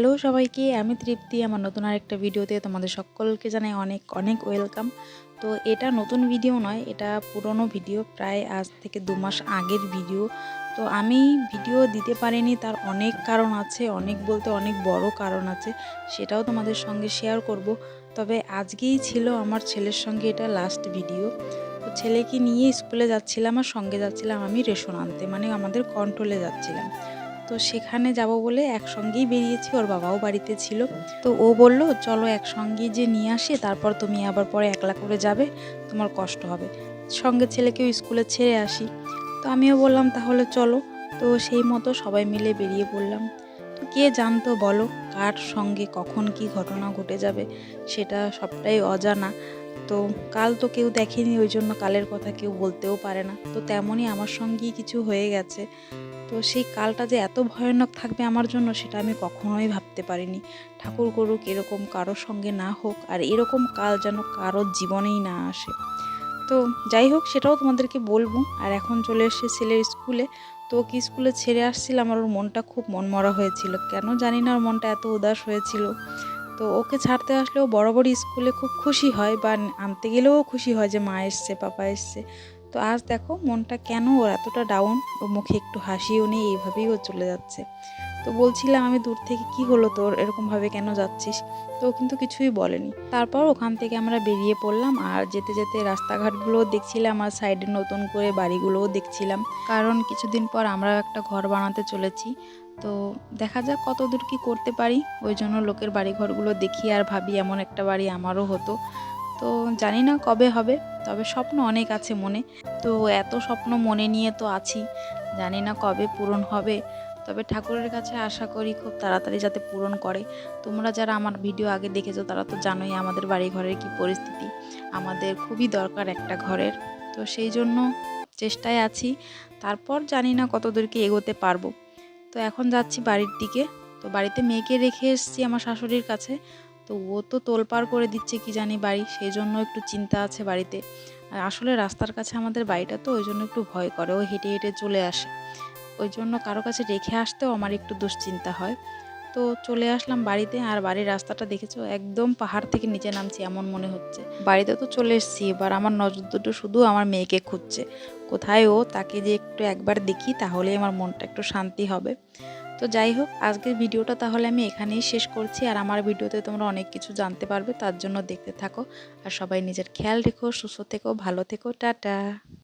Hello সবাইকে, আমি তৃপ্তি। আমার নতুন আরেকটা ভিডিওতে তোমাদের সকলকে জানাই অনেক অনেক ওয়েলকাম। তো এটা নতুন ভিডিও নয়, এটা পুরনো ভিডিও, প্রায় আজ থেকে দু মাস আগের ভিডিও। তো আমি ভিডিও দিতে পারিনি, তার অনেক কারণ আছে, অনেক বলতে অনেক বড় কারণ আছে, সেটাও তোমাদের সঙ্গে শেয়ার করব। তবে আজকেই ছিল আমার ছেলের সঙ্গে এটা লাস্ট ভিডিও তো ছেলেকে নিয়ে স্কুলে যাচ্ছিলাম আর সঙ্গে যাচ্ছিলাম আমি রেশন আনতে মানে আমাদের কন্ট্রোলে যাচ্ছিলাম। তো সেখানে যাব বলে একসঙ্গেই বেরিয়েছি, ওর বাবাও বাড়িতে ছিল। তো ও বলল, চলো একসঙ্গেই যে নিয়ে আসি, তারপর তুমি আবার পরে একলা করে যাবে, তোমার কষ্ট হবে। সঙ্গে ছেলেকেও স্কুলে ছেড়ে আসি। তো আমিও বললাম, তাহলে চলো। তো সেই মতো সবাই মিলে বেরিয়ে পড়লাম। তো কে জানতো বলো, কার সঙ্গে কখন কি ঘটনা ঘটে যাবে, সেটা সবটাই অজানা। তো কাল তো কেউ দেখেনি, ওই জন্য কালের কথা কেউ বলতেও পারে না। তো তেমনই আমার সঙ্গেই কিছু হয়ে গেছে। তো সেই কালটা যে এত ভয়ানক থাকবে আমার জন্য সেটা আমি কখনোই ভাবতে পারিনি। ঠাকুর করুক এরকম কারোর সঙ্গে না হোক আর এরকম কাল যেন কারোর জীবনেই না আসে। তো যাই হোক, সেটাও তোমাদেরকে বলব। আর এখন চলে এসেছে ছেলের স্কুলে। তো ওকে স্কুলে ছেড়ে আসছিলাম আর ওর মনটা খুব মনমরা হয়েছিল। কেন জানি না ওর মনটা এত উদাস হয়েছিল। তো ওকে ছাড়তে আসলেও বড় স্কুলে খুব খুশি হয় বা আনতে গেলেও খুশি হয় যে মা এসছে, পাপা এসছে। তো আজ দেখো মনটা কেন ওর এতটা ডাউন ও মুখে একটু হাসিও নেই, এইভাবেই ও চলে যাচ্ছে। তো বলছিলাম আমি দূর থেকে কি হলো তোর? এরকমভাবে কেন যাচ্ছিস? তো কিন্তু কিছুই বলেনি। তারপর ওখান থেকে আমরা বেরিয়ে পড়লাম আর যেতে যেতে রাস্তাঘাটগুলোও দেখছিলাম আর সাইডে নতুন করে বাড়িগুলোও দেখছিলাম। কারণ কিছুদিন পর আমরা একটা ঘর বানাতে চলেছি। তো দেখা যাক কত দূর কি করতে পারি। ওই জন্য লোকের বাড়ি ঘরগুলো দেখি আর ভাবি এমন একটা বাড়ি আমারও হতো। তো জানি না কবে হবে, তবে স্বপ্ন অনেক আছে মনে। তো এত স্বপ্ন মনে নিয়ে তো আছি, জানি না কবে পূরণ হবে। তবে ঠাকুরের কাছে আশা করি খুব তাড়াতাড়ি যাতে পূরণ করে। তোমরা যারা আমার ভিডিও আগে দেখেছ, তারা তো জানোই আমাদের বাড়ি ঘরের কি পরিস্থিতি। আমাদের খুবই দরকার একটা ঘরের। তো সেই জন্য চেষ্টায় আছি। তারপর জানি না কত দূর কি এগোতে পারব। তো এখন যাচ্ছি বাড়ির দিকে। তো বাড়িতে মেয়েকে রেখে এসেছি আমার শাশুড়ির কাছে। তো ও তো তোলপাড় করে দিচ্ছে কি জানি বাড়ি সেই জন্য একটু চিন্তা আছে বাড়িতে। আসলে রাস্তার কাছে আমাদের বাড়িটা তো ওই জন্য একটু ভয় করে, ও হেঁটে হেঁটে চলে আসে। ওই জন্য কারও কাছে রেখে আসতেও আমার একটু দুশ্চিন্তা হয়। তো চলে আসলাম বাড়িতে, আর বাড়ির রাস্তাটা দেখেছ? একদম পাহাড় থেকে নিচে নামছি এমন মনে হচ্ছে। বাড়িতে তো চলে এসেছি, এবার আমার নজর দুটো শুধু আমার মেয়েকে খুঁজছে। কোথায় ও, তাকে যে একটু একবার দেখি, তাহলেই আমার মনটা একটু শান্তি হবে। তো যাই হোক, আজকের ভিডিওটা তাহলে আমি এখানেই শেষ করছি। আর আমার ভিডিওতে তোমরা অনেক কিছু জানতে পারবে, তার জন্য দেখতে থাকো। আর সবাই নিজের খেয়াল রেখো, সুস্থ থেকো, ভালো থেকো, টাটা।